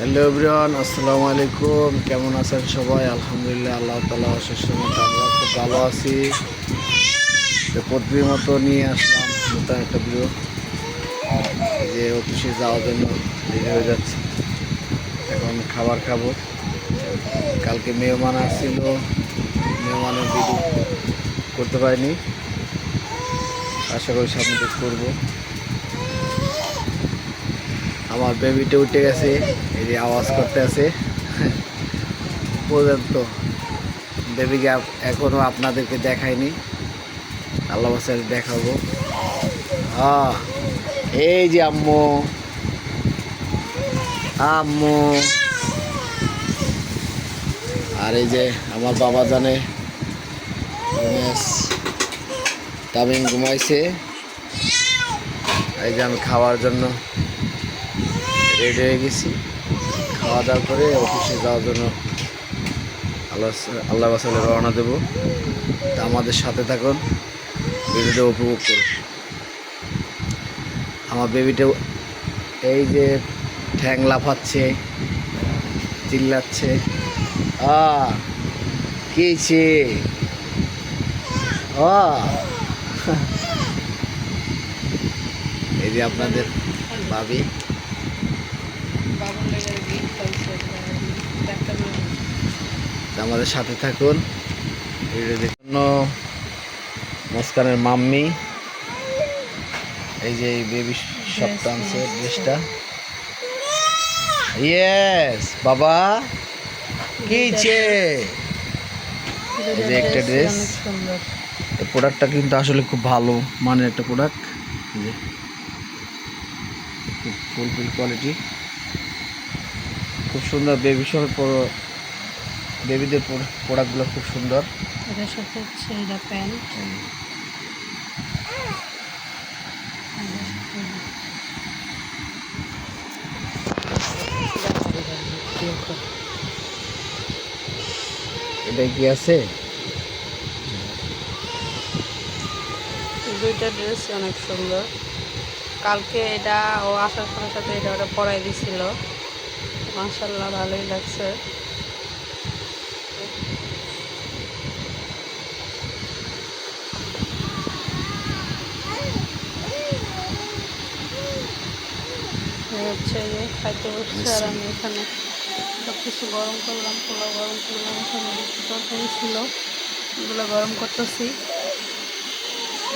Hello everyone, আসসালামু আলাইকুম। কেমন আছেন সবাই? আলহামদুলিল্লাহ, আল্লাহ তালা অশেষ আমরা খুব ভালো আছি। তো মতো নিয়ে আসলাম নতুন একটা ভিডিও যে অফিসে যাওয়ার জন্য দেরি হয়ে যাচ্ছে। এখন খাবার খাব। কালকে মেহমান আসছিল। মেহমানের ভিডিও করতে পারিনি। আশা করি সামনে করব। আমার বেবিটা উঠে গেছে, এই যে আওয়াজ করতে আছে পর্যন্ত বেবিকে আপ- এখনও আপনাদেরকে দেখায়নি। আল্লাহ বাসায় দেখাবো। এই যে আম্মু। আম্মু। আর এই যে আমার বাবা জানে তামিম ঘুমাইছে। এই যে আমি খাওয়ার জন্য রেডি হয়ে গেছি। খাওয়া দাওয়া করে অফিসে যাওয়ার জন্য আল্লাহ আল্লাহ বাসালে রওনা দেবো। তা আমাদের সাথে থাকুন ভিডিওটা উপভোগ করুন। আমার বেবিটা এই যে ঠ্যাং লাফাচ্ছে, চিল্লাচ্ছে। আ কিছে এই যে আপনাদের ভাবি। আমাদের সাথে থাকুন। জন্য মুস্কানের মাম্মি। এই যে এই বেবি শপটা আনছে ড্রেসটা ইয়েস বাবা। কিছে এই যে একটা ড্রেস প্রোডাক্টটা কিন্তু আসলে খুব ভালো মানের একটা প্রোডাক্ট যে খুব ফুলফিল কোয়ালিটি খুব সুন্দর বেবি সহ বেবিদের প্রোডাক্টগুলো খুব সুন্দর। এটার সাথে হচ্ছে এটা প্যান্ট। এটা কি আছে? দুইটা ড্রেস অনেক সুন্দর। কালকে এটা ও আসার সাথে সাথে এটা ওটা পরাই দিছিল। মাশাল্লাহ ভালোই লাগছে। হচ্ছে যে খাইতে বসছে আর আমি এখানে সব কিছু গরম করলাম পোলাও গরম করলাম এখানে কিছু তরকারি ছিল এগুলো গরম করতেছি।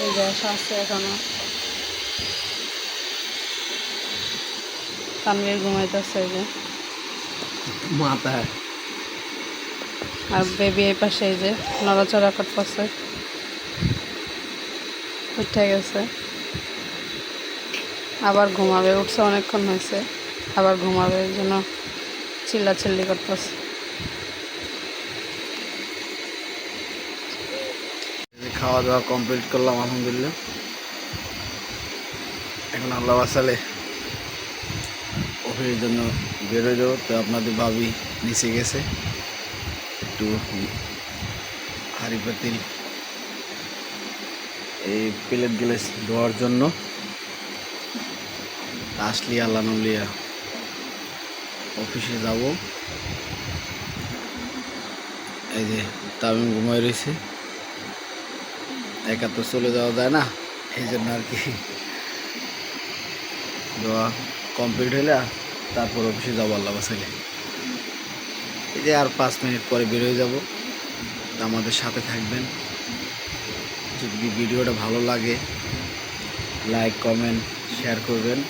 এই গ্যাস আছে এখনও। তানভীর ঘুমাইতেছে এই যে। মাথা। আর বেবি এই পাশে এই যে নড়াচড়া করতেছে। উঠে গেছে। আবার ঘুমাবে, উঠছে অনেকক্ষণ হয়েছে, আবার ঘুমাবে এই জন্য চিল্লা চিল্লি করতেছে খাওয়া দাওয়া কমপ্লিট করলাম, আলহামদুলিল্লাহ। এখন আল্লাহ আসালে অফিসের জন্য বেরোয় যাব। তো আপনাদের ভাবি নিচে গেছে। একটু হাঁড়ি পাতিল এই প্লেট গ্লাস ধোয়ার জন্য। আসলি আল্লাহ অফিসে যাব। এই যে তামিম ঘুমাই রয়েছে। একা তো চলে যাওয়া যায় না, এই জন্য আর কি। দোয়া কমপ্লিট হলে তারপর অফিসে যাব আল্লাহ বাসাইলে। এই যে আর পাঁচ মিনিট পরে বেরোয় যাব। আমাদের সাথে থাকবেন। যদি ভিডিওটা ভালো লাগে লাইক কমেন্ট শেয়ার করবেন।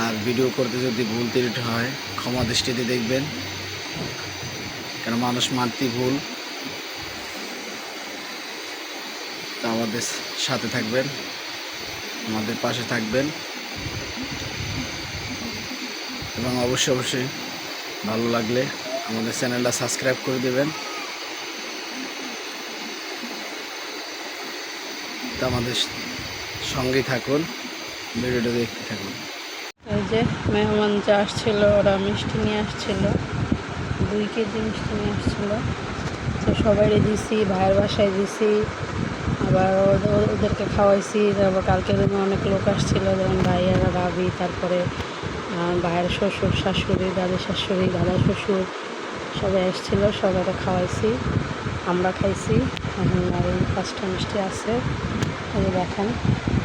আর ভিডিও করতে যদি ভুল ত্রুটি হয়, ক্ষমা দৃষ্টিতে দেখবেন। কেন মানুষ মানতেই ভুল। তা আমাদের সাথে থাকবেন, আমাদের পাশে থাকবেন। এবং অবশ্যই অবশ্যই ভালো লাগলে আমাদের চ্যানেলটা সাবস্ক্রাইব করে দেবেন। তা আমাদের সঙ্গেই থাকুন, ভিডিওটা দেখতে থাকুন। যে মেহমান যা আসছিল, ওরা মিষ্টি নিয়ে আসছিল, দুই কেজি মিষ্টি নিয়ে আসছিল। তো সবাইকে দিছি, ভাইয়ের বাসায় দিছি, আবার ওদের- ওদেরকে খাওয়াইছি। তারপর কালকে দিনে অনেক লোক আসছিল, যেমন ভাইয়ারা, ভাবি, তারপরে ভাইয়ের শ্বশুর, শাশুড়ি, দাদা শাশুড়ি, দাদা শ্বশুর, সবাই এসেছিল সবাইকে খাওয়াইছি, আমরা খাইছি। এখন আর এই পাঁচটা মিষ্টি আছে। দেখেন,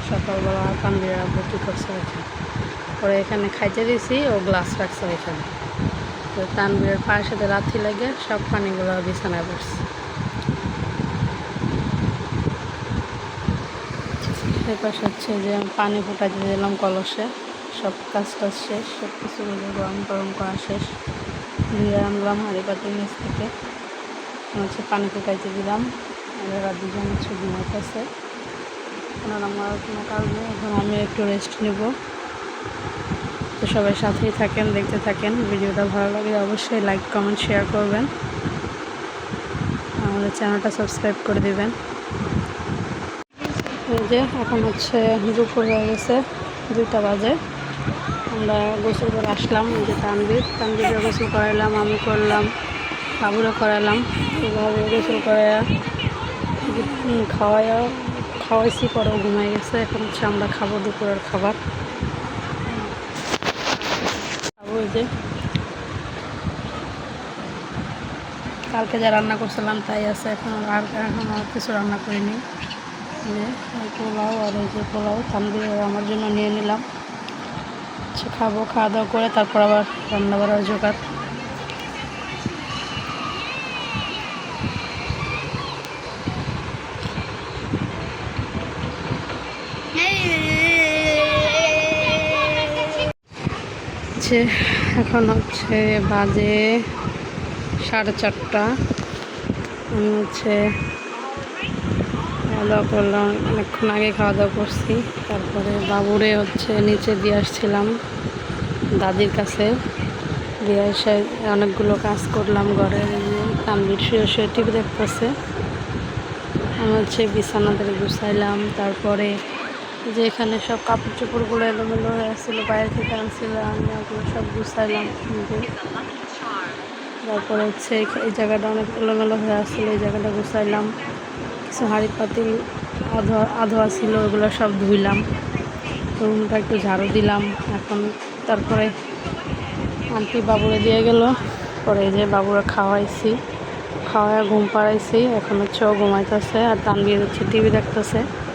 সকালবেলা তানবিরা ভর্তি করছে দেখেন। পরে এখানে খাইতে দিয়েছি ও গ্লাস রাখছে এখানে। তো তানবীরের পায়ের সাথে রাত্রি লাগে সব পানিগুলো বিছানায় পড়ছে। পাশে হচ্ছে যে পানি ফুটাতে দিলাম কলসে। সব কাজ টাজ শেষ, সব কিছু গরম গরম করা শেষ। দিয়ে আনলাম হাঁড়ি নিচ থেকে। হচ্ছে পানি ফুটাইতে দিলাম। এরা দুজন হচ্ছে ঘুমাইতেছে ওনার আমার কোনো নেই, এখন আমি একটু রেস্ট নেব। সবাই সাথেই থাকেন, দেখতে থাকেন। ভিডিওটা ভালো লাগলে অবশ্যই লাইক কমেন্ট শেয়ার করবেন। আমাদের চ্যানেলটা সাবস্ক্রাইব করে দেবেন। যে, এখন হচ্ছে দুপুর হয়ে গেছে, দুইটা বাজে। আমরা গোসল করে আসলাম যে তানবির তানবিরে গোসল করাইলাম, আমি করলাম বাবুরা করালাম। এভাবে গোসল করাইয়া খাওয়াইয়া খাওয়াইছি পরেও ঘুমাই গেছে। এখন হচ্ছে আমরা খাব দুপুরের খাবার খাব এই যে। কালকে যা রান্না করছিলাম তাই আছে, এখন আর এখন আর কিছু রান্না করিনি। যে পোলাও আর এই যে পোলাও তানবির আমার জন্য নিয়ে নিলাম। খাব, খাওয়া দাওয়া করে তারপর আবার রান্না বাড়ার জোগাড়। হচ্ছে, এখন হচ্ছে বাজে সাড়ে চারটা। আমি হচ্ছে খাওয়া দাওয়া করলাম, অনেকক্ষণ আগে খাওয়া দাওয়া করছি। তারপরে বাবুরে হচ্ছে নিচে দিয়ে আসছিলাম, দাদির কাছে। দিয়ে এসে অনেকগুলো কাজ করলাম ঘরে তানবির শুয়ে শুয়ে টিভি দেখতেছে। আমি হচ্ছে বিছানাদের গুছাইলাম, তারপরে যে এখানে সব কাপড় চোপড়গুলো এলোমেলো হয়ে আসছিল, বাইরে থেকে আনছিলাম আমি ওগুলো সব গুছাইলাম তারপরে হচ্ছে এই- জায়গাটা অনেক এলোমেলো হয়ে আসছিল, এই জায়গাটা গুছাইলাম। কিছু হাঁড়ি পাতিল আধো, আধোয়া ছিল, ওগুলো সব ধুইলাম। রুমটা একটু ঝাড়ু দিলাম। এখন তারপরে আন্টি বাবুরে দিয়ে গেল, পরে যে বাবুরা খাওয়াইছি। খাওয়ায় ঘুম পাড়াইছি, এখন হচ্ছে ও ঘুমাইতেছে, আর তানবীর হচ্ছে টিভি দেখতেছে।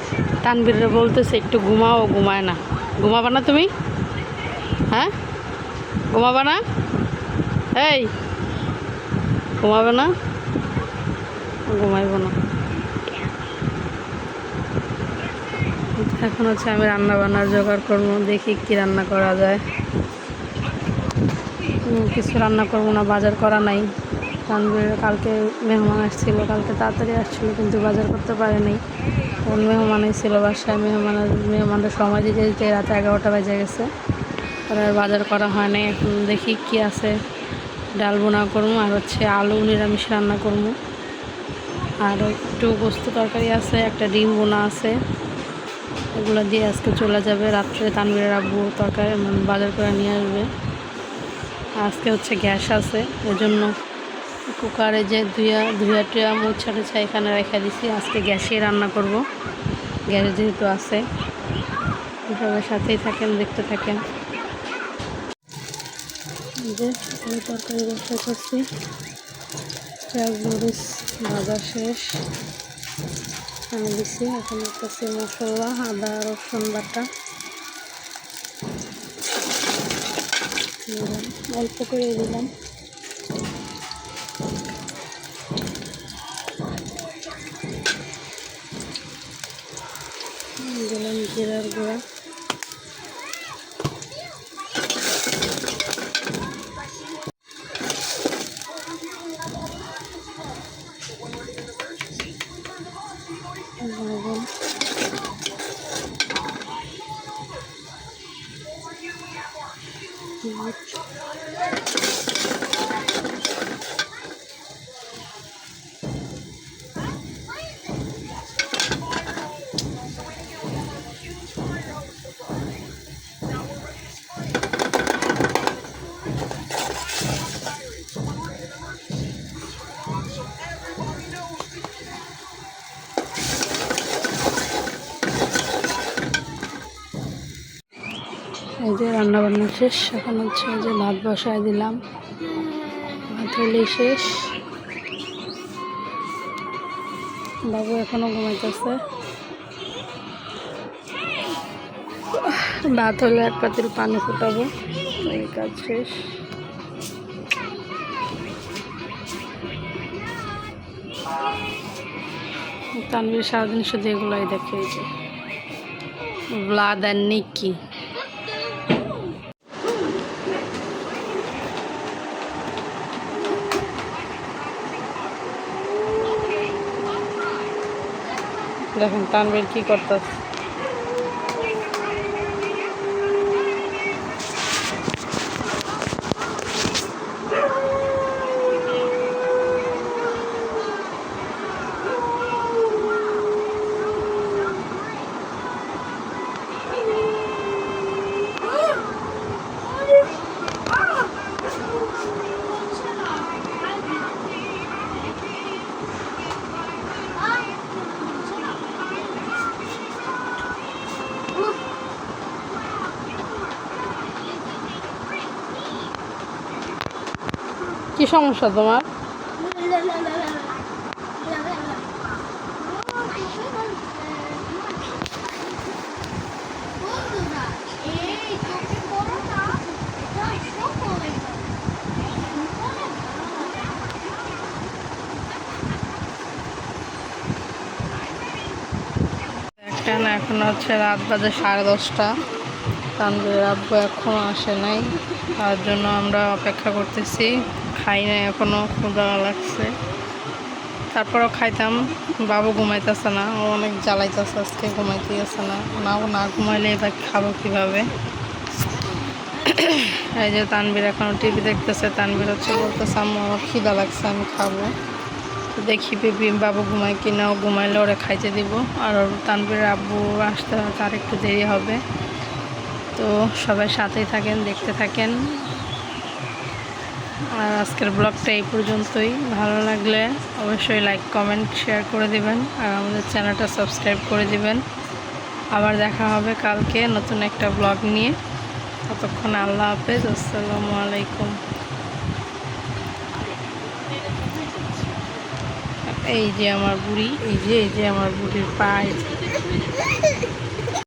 তানবীরে বলতেছে, একটু ঘুমাও, ঘুমায় না। ঘুমাবা না তুমি? হ্যাঁ? ঘুমাবা না? এই, ঘুমাবে না? ঘুমাইব না। এখন হচ্ছে আমি রান্না বান্নার জোগাড় করব, দেখি কি রান্না করা যায়। কিছু রান্না করব না, বাজার করা নাই। তানভীর কালকে মেহমান আসছিল, কালকে তাড়াতাড়ি আসছিল কিন্তু বাজার করতে পারে নাই। তখন মেহমান এসেছিল বাসায় মেহমান মেহমানদের সময় দিতে দিতে রাত এগারোটা বেজে গেছে। আর বাজার করা হয় নাই, এখন দেখি কি আছে। ডাল বোনা করব আর হচ্ছে আলু নিরামিষ রান্না করব। আর একটু গোস্ত তরকারি আছে, একটা ডিম বোনা আছে। এগুলো দিয়ে আজকে চলে যাবে রাত্রে তানবীরের আব্বু তরকারি বাজার করে নিয়ে আসবে। আজকে হচ্ছে গ্যাস আছে ওই জন্য কুকারে যে ধুয়া ধুয়া টুয়া মোছা টোছা এখানে রেখে দিছি। আজকে গ্যাসেই রান্না করব। গ্যাস যেহেতু আছে সবার সাথেই থাকেন, দেখতে থাকেন। যে আমি তরকারি বসে করছি। চাল মরিচ, ভাজা শেষ। আমি দিছি এখন করছি মশলা, আদা, রসুন বাটা। অল্প করে দিলাম। Gelen girer buraya. Bakalım. Evet. এই যে রান্না বান্না শেষ, এখন হচ্ছে যে ভাত বসায় দিলাম। ভাত হলেই শেষ। বাবু এখনও ঘুমাইতেছে। ভাত হলে এক পাতিল পানি ফুটাবো, এই কাজ শেষ। তানভীর সারাদিন শুধু এগুলোই দেখে এই যে। ব্লাদ আর নিকি। দেখেন তানভীর কি করতেছে কি সমস্যা তোমার? এখন হচ্ছে রাত বাজে সাড়ে দশটা। তানভীর আব্বু এখনও আসে নাই, তার জন্য আমরা অপেক্ষা করতেছি। খাই নাই এখনও ক্ষুদা লাগছে। তারপরও খাইতাম, বাবু ঘুমাইতেছে না, ও অনেক জ্বালাইতেছে, আজকে ঘুমাইতে গেছে না। না ও না ঘুমাইলে এবার খাব কীভাবে? এই যে তানভীর এখনও টিভি দেখতেছে, তানভীর হচ্ছে বলতেছে আমার খিদা লাগছে, আমি খাব। তো দেখি বেবি, বাবু ঘুমায় কি না, ও ঘুমাইলে ওরা খাইতে দিব। আর ওর তানভীর আব্বু আসতে, তার একটু দেরি হবে। তো সবাই সাথেই থাকেন, দেখতে থাকেন। আর আজকের ব্লগটা এই পর্যন্তই। ভালো লাগলে অবশ্যই লাইক কমেন্ট শেয়ার করে দিবেন আর আমাদের চ্যানেলটা সাবস্ক্রাইব করে দিবেন। আবার দেখা হবে কালকে নতুন একটা ব্লগ নিয়ে। ততক্ষণ আল্লাহ হাফেজ, আসসালামু আলাইকুম। এই যে আমার বুড়ি, এই যে এই যে আমার বুড়ির পায়ে।